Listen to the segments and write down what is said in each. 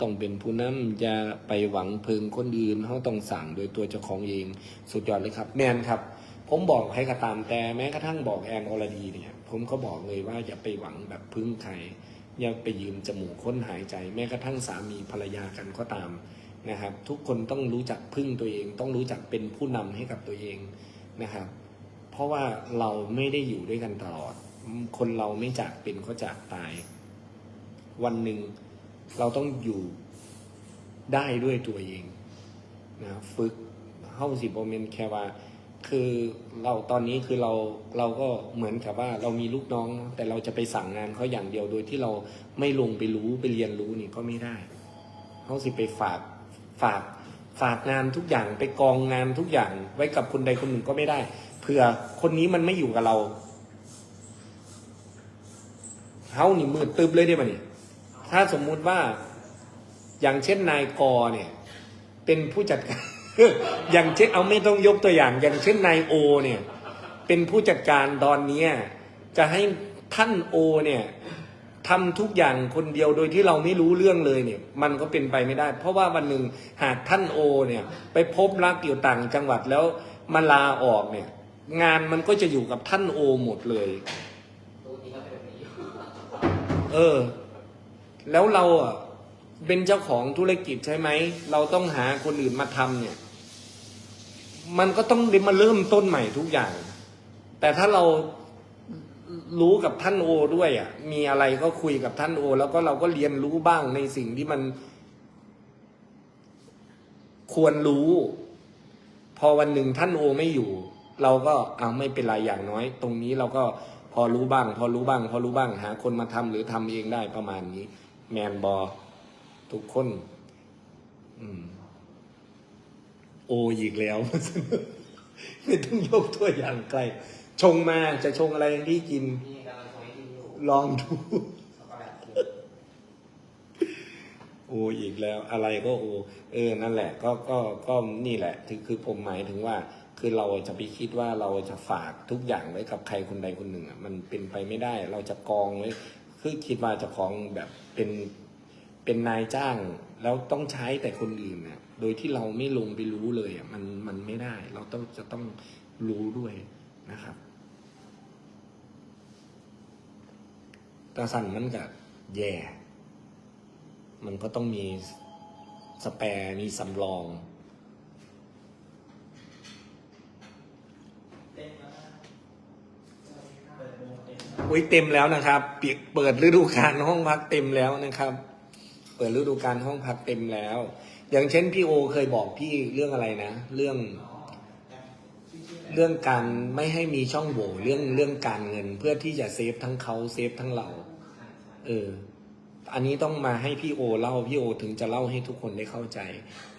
ต้องเป็นผู้นำอย่าไปหวังพิงคนอื่นเขาต้องสั่งโดยตัวเจ้าของเอง สุดยอดเลยครับแมนครับ ผมบอกให้กระตามแต่แม้กระทั่งบอกแอนอรดีเนี่ย ผมก็บอกเลยว่าอย่าไปหวังแบบพึ่งใครอย่าไปยืมจมูกค้นหายใจ แม้กระทั่งสามีภรรยากันก็ตามนะครับ ทุกคนต้องรู้จักพึ่งตัวเอง ต้องรู้จักเป็นผู้นำให้กับตัวเองนะครับ เพราะว่าเราไม่ได้อยู่ด้วยกันตลอด คนเราไม่จากเป็นก็จากตาย วันหนึ่ง เราต้องอยู่ได้ด้วยตัวเองนะฝึกเข้าสิบโมเมนแค่ว่า คือเราตอนนี้คือเราเราก็เหมือนกับว่าเรามีลูกน้อง แต่เราจะไปสั่งงานเขาอย่างเดียวโดยที่เราไม่ลงไปรู้ไปเรียนรู้นี่ก็ไม่ได้เขาสิไปฝากฝากฝากงานทุกอย่างไปกองงานทุกอย่างไว้กับคนใดคนหนึ่งก็ไม่ได้เผื่อคนนี้มันไม่อยู่กับเราเขานี่มืดตึบเลยได้ไหมเนี่ย ถ้าสมมุติว่าอย่างเช่นนายกอเนี่ย เป็นผู้จัดการอย่างเช่นเอาไม่ต้องยกตัวอย่าง อย่างเช่นนายโอเนี่ย เป็นผู้จัดการตอนเนี้ยจะให้ท่านโอเนี่ยทำทุกอย่างคนเดียวโดยที่เราไม่รู้เรื่องเลยเนี่ย มันก็เป็นไปไม่ได้ เพราะว่าวันหนึ่งหากท่านโอเนี่ย ไปพบรักอยู่ต่างจังหวัดแล้วมาลาออกเนี่ย งานมันก็จะอยู่กับท่านโอหมดเลย เออ แล้วเราอะเป็นเจ้าของธุรกิจใช่ไหม เราต้องหาคนอื่นมาทำเนี่ย มันก็ต้องมาเริ่มต้นใหม่ทุกอย่าง แต่ถ้าเรารู้กับท่านโอด้วยอะ มีอะไรก็คุยกับท่านโอ แล้วก็เราก็เรียนรู้บ้างในสิ่งที่มัน ควรรู้ พอวันหนึ่งท่านโอไม่อยู่ เราก็เอาไม่เป็นไรอย่างน้อย ตรงนี้เราก็พอรู้บ้าง พอรู้บ้าง พอรู้บ้างหาคนมาทำหรือทำเองได้ประมาณนี้ แมนบอทุกคน อืม โออีกแล้ว ไม่ต้องยกตัวอย่างไกล ชงมาจะชงอะไรที่กิน นี่กำลังคอยดูอยู่ลองดู ช็อกโกแลตโออีกแล้วอะไรก็โอเออนั่นแหละ ก็ก็ก็นี่แหละคือคือผมหมายถึงว่า คือเราจะไปคิดว่าเราจะฝากทุกอย่างไว้กับใครคนใดคนหนึ่งอะมันเป็นไปไม่ได้ เราจะกองไว้ คือคิดว่าจะของแบบเป็นเป็นนายจ้างแล้วต้องใช้แต่คนอื่นน่ะโดยที่เราไม่ลงไปรู้เลยอะมันมันไม่ได้ เราต้องจะต้องรู้ด้วยนะครับตาสั่นมันก็แย่มันก็ต้องมีสแปร์มีสำรอง อุ้ยเต็มแล้วนะครับเปิดฤดูกาลห้องพักเต็มแล้วนะครับ เปิดฤดูกาลห้องพักเต็มแล้ว อย่างเช่นพี่โอเคยบอกพี่เรื่องอะไรนะ เรื่อง เรื่องการไม่ให้มีช่องโหว่เรื่องเรื่องการเงิน เพื่อที่จะเซฟทั้งเขาเซฟทั้งเรา เออ อันนี้ต้องมาให้พี่โอเล่าพี่โอถึงจะเล่าให้ทุกคนได้เข้าใจ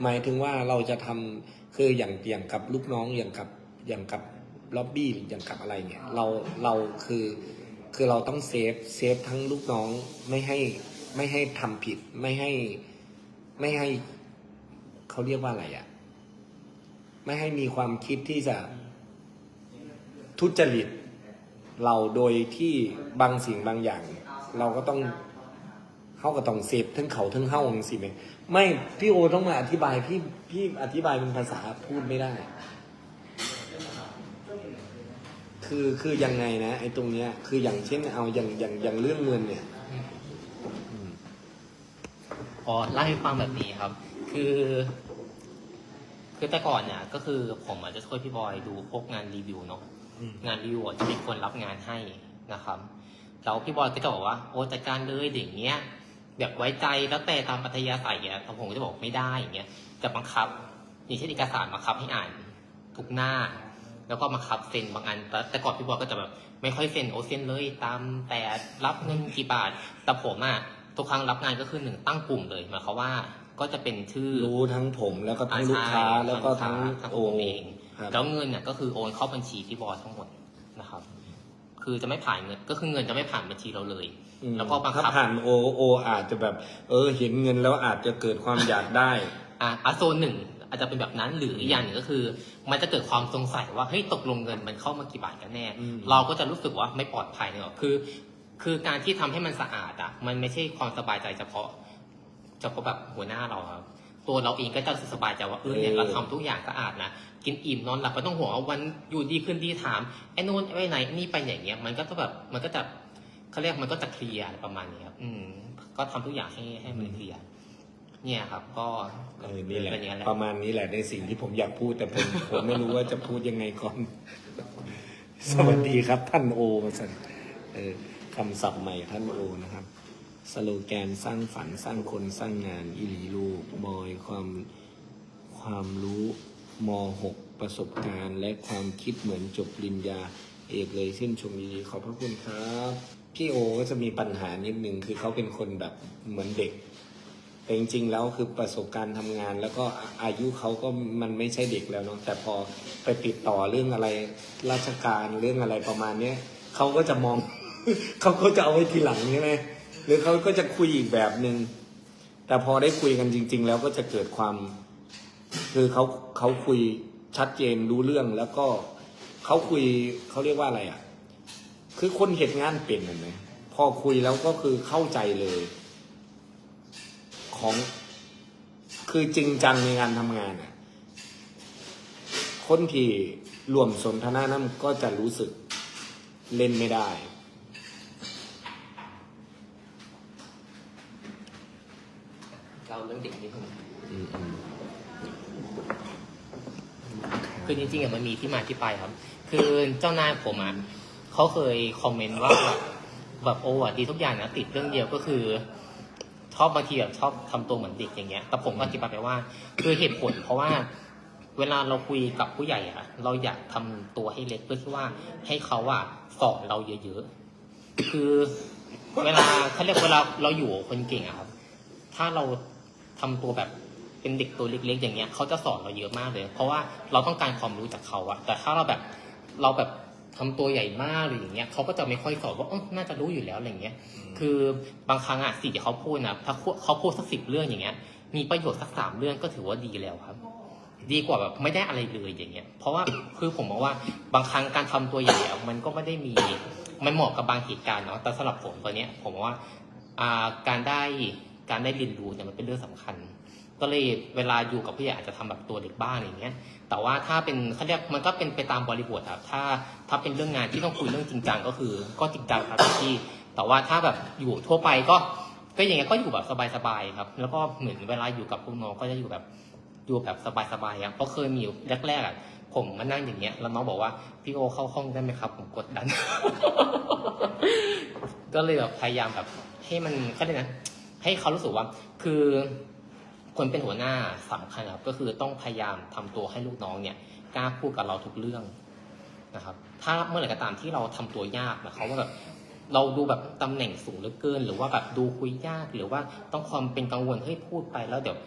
หมายถึงว่าเราจะทำคืออย่างอย่างกับลูกน้องอย่างกับอย่างกับล็อบบี้อย่างกับอะไรเนี่ย เราเราคือ คือเราต้องเซฟเซฟทั้งลูกน้องไม่ให้ไม่ให้ทำผิด ไม่ให้ไม่ให้เขาเรียกว่าอะไรอะไม่ให้มีความคิดที่จะทุจริต เราโดยที่บางสิ่งบางอย่าง เราก็ต้องเข้าก็ต้องเซฟทั้งเขาทั้งเฮ้าจังสิไหมไม่พี่โอต้องมาอธิบายพี่พี่อธิบายเป็นภาษาพูดไม่ได้ คือคือยังไงนะไอ้ตรงเนี้ย คืออย่างเช่นเอาอย่างอย่างอย่างเรื่องเงินเนี่ย อ๋อเล่าให้ฟังแบบนี้ครับ คือ คือแต่ก่อนเนี่ย ก็คือผมอาจจะช่วยพี่บอยดูพวกงานรีวิวเนาะอืม งานรีวิวอะจะมีคนรับงานให้นะครับแล้วพี่บอยก็จะบอกว่าโอ้จัดการเลยเด็กเนี้ยแบบไว้ใจแล้วแต่ตามปัธยาศัยอะแต่ผมก็จะบอกไม่ได้อย่างเงี้ยจะบังคับอย่างเช่นเอกสารบังคับให้อ่านทุกหน้า แล้วก็บังคับเซ็นบางอันแต่แต่ก่อนพี่บอยก็จะแบบไม่ค่อยเซ็นโอเซ็นเลยตามแต่รับเงินกี่บาท แต่ผมอะทุกครั้งรับงานก็คือหนึ่งตั้งกลุ่มเลยหมายความว่าก็จะเป็นชื่อรู้ทั้งผมแล้วก็ทั้งลูกค้าอ่ใช่แล้วก็ทั้งทั้งโอผมเองครับแล้วเงินเนี่ยก็คือโอนเข้าบัญชีพี่บอยทั้งหมดนะครับ คือจะไม่ผ่านเงินก็คือเงินจะไม่ผ่านบัญชีเราเลยอืมแล้วก็บังคับถ้าผ่านโอโออาจจะแบบ เออ เห็นเงินแล้วอาจจะเกิดความอยากได้อะอะโซนหนึ่ง อาจจะเป็นแบบนั้นหรืออีกอย่างหนึ่งก็คือ มันจะเกิดความสงสัยว่าเฮ้ยตกลงเงินมันเข้ามากี่บาทกันแน่ อืม เราก็จะรู้สึกว่าไม่ปลอดภัยเนอะคือ คือการที่ทำให้มันสะอาดอะ มันไม่ใช่ความสบายใจเฉพาะ เฉพาะแบบหัวหน้าเราครับ ตัวเราเองก็จะสบายใจว่าเออเนี่ยเราทำทุกอย่างสะอาดนะกินอิ่มนอนหลับไม่ต้องห่วงว่าวันอยู่ดีขึ้นดีถามไอ้นู่นไอ้ไหนนี่ไปอย่างเงี้ยมันก็จะแบบมันก็จะเขาเรียกมันก็จะเคลียร์อะไรประมาณนี้ครับอืมก็ทำทุกอย่างให้ให้มันเคลียร์ เนี่ยครับก็เออนี่แหละ เป็นอย่างนั้นแหละประมาณนี้แหละในสิ่งที่ผมอยากพูดแต่ผม ผมไม่รู้ว่าจะพูดยังไงก่อน สวัสดีครับท่านโอมาสันเออคำศัพท์ใหม่ท่านโอนะครับ สโลแกนสร้างฝันสร้างคนสร้างงานอิลีลูกบอยความความรู้ม .6 ประสบการณ์ และความคิดเหมือนจบปริญญา เอกเลยชื่นชมยินดีขอบพระคุณครับ พี่โอก็จะมีปัญหานิดนึงคือเขาเป็นคนแบบเหมือนเด็ก แต่จริง ๆ แล้วคือประสบการณ์ทำงาน แล้วก็อายุเขาก็มันไม่ใช่เด็กแล้วเนาะแต่พอไปติดต่อเรื่องอะไรราชการเรื่องอะไรประมาณเนี้ยเขาก็จะมองเขาก็จะเอาไว้ทีหลังใช่ไหมหรือเขาก็จะคุยอีกแบบหนึง่งแต่พอได้คุยกันจริง ๆ แล้วก็จะเกิดความ คือเขาเขาคุยชัดเจนรู้เรื่องแล้วก็เขาคุยเขาเรียกว่าอะไรอะ คือคนเหตุงานเป็นเห็นไหมพอคุยแล้วก็คือเข้าใจเลย ของ คือจริงจังในงานทำงานอะ คนที่รวมสนทนานั้นก็จะรู้สึกเล่นไม่ได้ เราเรื่องเด็กนิดนึงอืมอืมคือจริงๆอะมันมีที่มาที่ไปครับ คือเจ้านายผมอะเขาเคยคอมเมนต์ว่าแบบโอ้อะดีทุกอย่างนะติดเรื่องเดียวก็คือ ชอบบางทีแบบชอบทำตัวเหมือนเด็กอย่างเงี้ย แต่ผมก็อธิบายไปว่าคือเหตุผลเพราะว่าเวลาเราคุยกับผู้ใหญ่อะเราอยากทำตัวให้เล็กเพื่อที่ว่าให้เขาอะสอนเราเยอะๆ คือเวลาเขาเรียกเวลาเราอยู่กับคนเก่งอะครับ ถ้าเราทำตัวแบบเป็นเด็กตัวเล็ก ๆ อย่างเงี้ยเขาจะสอนเราเยอะมากเลย เพราะว่าเราต้องการความรู้จากเขาอะแต่ถ้าเราแบบเราแบบ ทำตัวใหญ่มากหรืออย่างเงี้ยเขาก็จะไม่ค่อยสอนว่าเออน่าจะรู้อยู่แล้วอะไรเงี้ย คือบางครั้งอะสิ่งที่เขาพูดนะถ้าเขาพูดสักสิบเรื่องอย่างเงี้ย มีประโยชน์สักสามเรื่องก็ถือว่าดีแล้วครับ ดีกว่าแบบไม่ได้อะไรเลยอย่างเงี้ย เพราะว่าคือผมมองว่าบางครั้งการทำตัวใหญ่อะมันก็ไม่ได้มีมันเหมาะกับบางเหตุการณ์เนาะแต่สำหรับผมตัวเนี้ยผมว่าอ่าการได้การได้เรียนรู้เนี่ยมันเป็นเรื่องสำคัญ ก็เลยเวลาอยู่กับผู้ใหญ่อาจจะทำแบบตัวเด็กบ้างอย่างเงี้ย แต่ว่าถ้าเป็นเขาเรียกมันก็เป็นไปตามบริบทครับ ถ้าถ้าเป็นเรื่องงานที่ต้องคุยเรื่องจริงจังก็คือ ก็จริงจังครับที่ แต่ว่าถ้าแบบอยู่ทั่วไปก็ก็อย่างเงี้ยก็อยู่แบบสบายๆครับ แล้วก็เหมือนเวลาอยู่กับพวกน้องก็จะอยู่แบบอยู่แบบสบายๆอะเพราะเคยมีอยู่แรกๆอะผมมานั่งอย่างเงี้ยแล้วน้องบอกว่าพี่โอเข้าห้องได้ไหมครับ ผมกดดัน ก็เลยแบบพยายามแบบให้มันก็เลยกนะให้เขารู้สึกว่าคือ คนเป็นหัวหน้าสำคัญครับก็คือต้องพยายามทำตัวให้ลูกน้องเนี่ยกล้าพูดกับเราทุกเรื่องนะครับ ถ้าเมื่อไหร่ก็ตามที่เราทำตัวยากนะเขาว่าแบบเราดูแบบตำแหน่งสูงเหลือเกิน หรือว่าแบบดูคุยยากหรือว่าต้องความเป็นกังวลให้พูดไปแล้วเดี๋ยว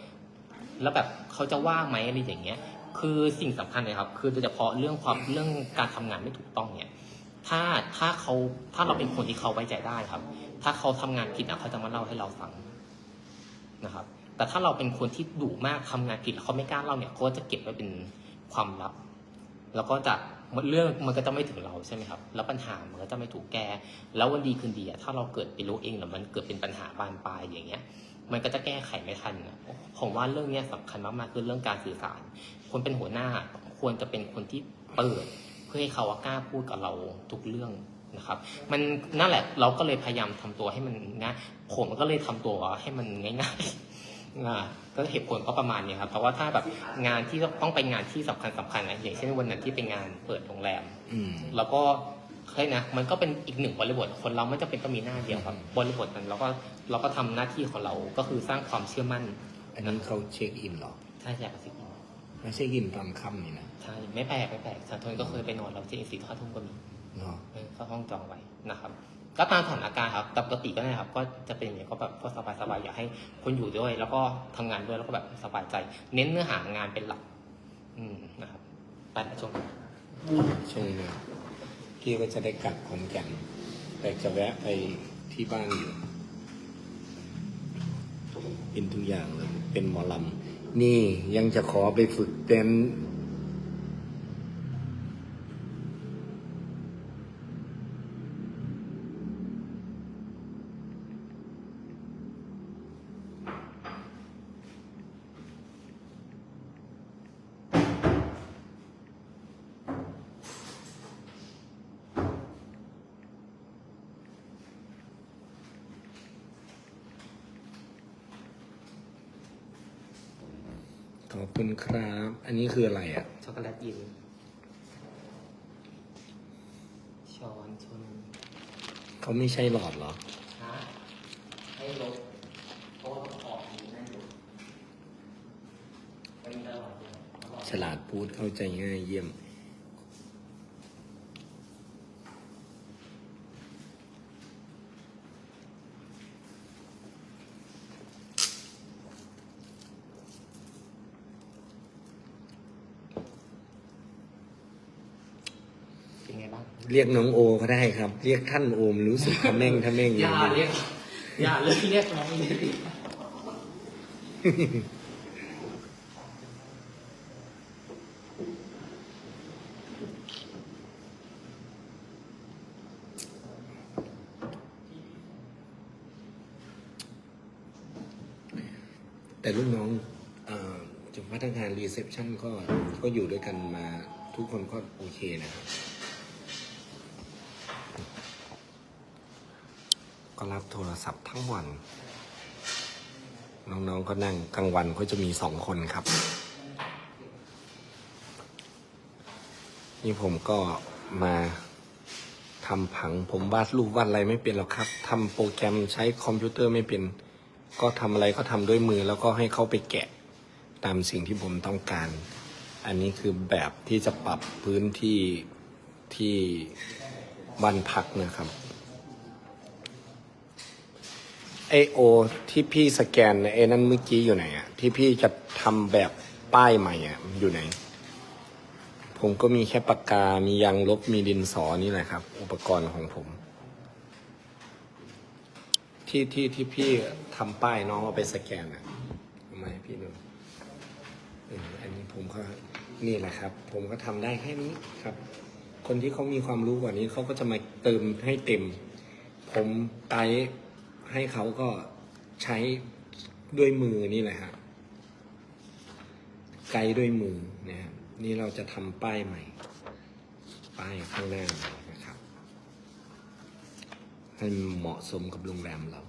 แล้วแบบเขาจะว่าไหมอะไรอย่างเงี้ย คือสิ่งสำคัญเลยครับ คือโดยเฉพาะเรื่องความเรื่องการทำงานไม่ถูกต้องเนี่ย ถ้าถ้าเขาถ้าเราเป็นคนที่เขาไว้ใจได้ครับ ถ้าเขาทำงานผิดอะเขาจะมาเล่าให้เราฟังนะครับ แต่ถ้าเราเป็นคนที่ดุมากทำงานผิดแล้วเขาไม่กล้าเล่าเนี่ยเขาก็จะเก็บไว้เป็นความลับ แล้วก็จะเรื่องมันก็จะไม่ถึงเราใช่ไหมครับ แล้วปัญหามันก็จะไม่ถูกแก้ แล้ววันดีคืนดีอะถ้าเราเกิดไปรู้เองหรือมันเกิดเป็นปัญหาบานปลายอย่างเงี้ย มันก็จะแก้ไขไม่ทันผมว่าเรื่องเนี้ยสำคัญมากๆคือเรื่องการสื่อสาร คนเป็นหัวหน้าควรจะเป็นคนที่เปิดเพื่อให้เขากล้าพูดกับเราทุกเรื่องนะครับ มันนั่นแหละเราก็เลยพยายามทำตัวให้มันง่ายผมก็เลยทำตัวให้มันง่าย ๆ อ่าก็เหตุผลก็ประมาณนี้ครับเพราะว่าถ้าแบบงานที่ต้องไปงานที่สำคัญสำคัญนะอย่างเช่นวันนั้นที่เป็นงานเปิดโรงแรม อืม แล้วก็เคยนะ มันก็เป็นอีกหนึ่งบริบทคนเราไม่จำเป็นต้องมีหน้าเดียวครับบริบทนั้นเราก็เราก็ทำหน้าที่ของเราก็คือสร้างความเชื่อมั่นอันนี้เขาเช็คอินเหรอ ใช่ใช่ครับสิไม่ใช่อินตอนค่ำนี่นะใช่ไม่แปลกไม่แปลกสันทนก็เคยไปนอนเราที่เอ็นซีท่าทุ่งก็มีเนาะ เออเข้าห้องจองไว้นะครับ ก็ตามสถานการณ์ครับแต่ปกติก็นะครับ ก็จะเป็นอย่างนี้ก็แบบก็สบายๆอยากให้คนอยู่ด้วย แล้วก็ทำงานด้วยแล้วก็แบบสบายใจ เน้นเนื้อหางานเป็นหลัก อืมนะครับไปช่วงนี้ช่วงนี้พี่ก็จะได้กลับขอนแก่นแต่จะแวะไปที่บ้านอยู่เป็นทุกอย่างเลยเป็นหมอลำนี่ยังจะขอไปฝึกเต้น อบคุณครับ อันนี้คืออะไรอะ ช็อกโกแลตยินช้อนชนเขาไม่ใช่หลอดเหรอฮะให้ลบเพราะว่าขอบมันนั่นอยู่เป็นตลอดเลยฉลาดพูดเข้าใจง่ายเยี่ยม เรียกน้องโอก็ได้ครับ เรียกท่านโอมรู้สึกทะเม่งทะเม่งอย่าเรียกอย่าเลยเรียกน้องเลยแต่ลูกน้องเอ่อจากพนักงานรีเซพชันก็ก็อยู่ด้วยกันมาทุกคนก็โอเคนะครับ ก็รับโทรศัพท์ทั้งวัน น้องๆก็นั่งกลางวันก็จะมีสองคนครับ นี่ผมก็มาทำผังผมวาดรูปวาดอะไรไม่เป็นหรอกครับทำโปรแกรมใช้คอมพิวเตอร์ไม่เป็น ก็ทำอะไรก็ทำด้วยมือแล้วก็ให้เขาไปแกะตามสิ่งที่ผมต้องการ อันนี้คือแบบที่จะปรับพื้นที่ที่บ้านพักนะครับ ไอโอที่พี่สแกนไอ้นั่นเมื่อกี้อยู่ไหนอะที่พี่จะทำแบบป้ายใหม่อะอยู่ไหน ผมก็มีแค่ปากกา มียางลบ มีดินสอนี่แหละครับ อุปกรณ์ของผม ที่ที่ที่พี่ทำป้ายน้องเอาไปสแกนอะทำไมพี่ดูเอออันนี้ผมก็นี่แหละครับ ผมก็ทำได้แค่นี้ครับ คนที่เขามีความรู้กว่านี้เขาก็จะมาเติมให้เต็ม ผมไกด์ ให้เขาก็ใช้ด้วยมือนี่แหละฮะไกด์ด้วยมือนะครับนี่เราจะทำป้ายใหม่ ป้ายข้างหน้านะครับให้เหมาะสมกับโรงแรมเรา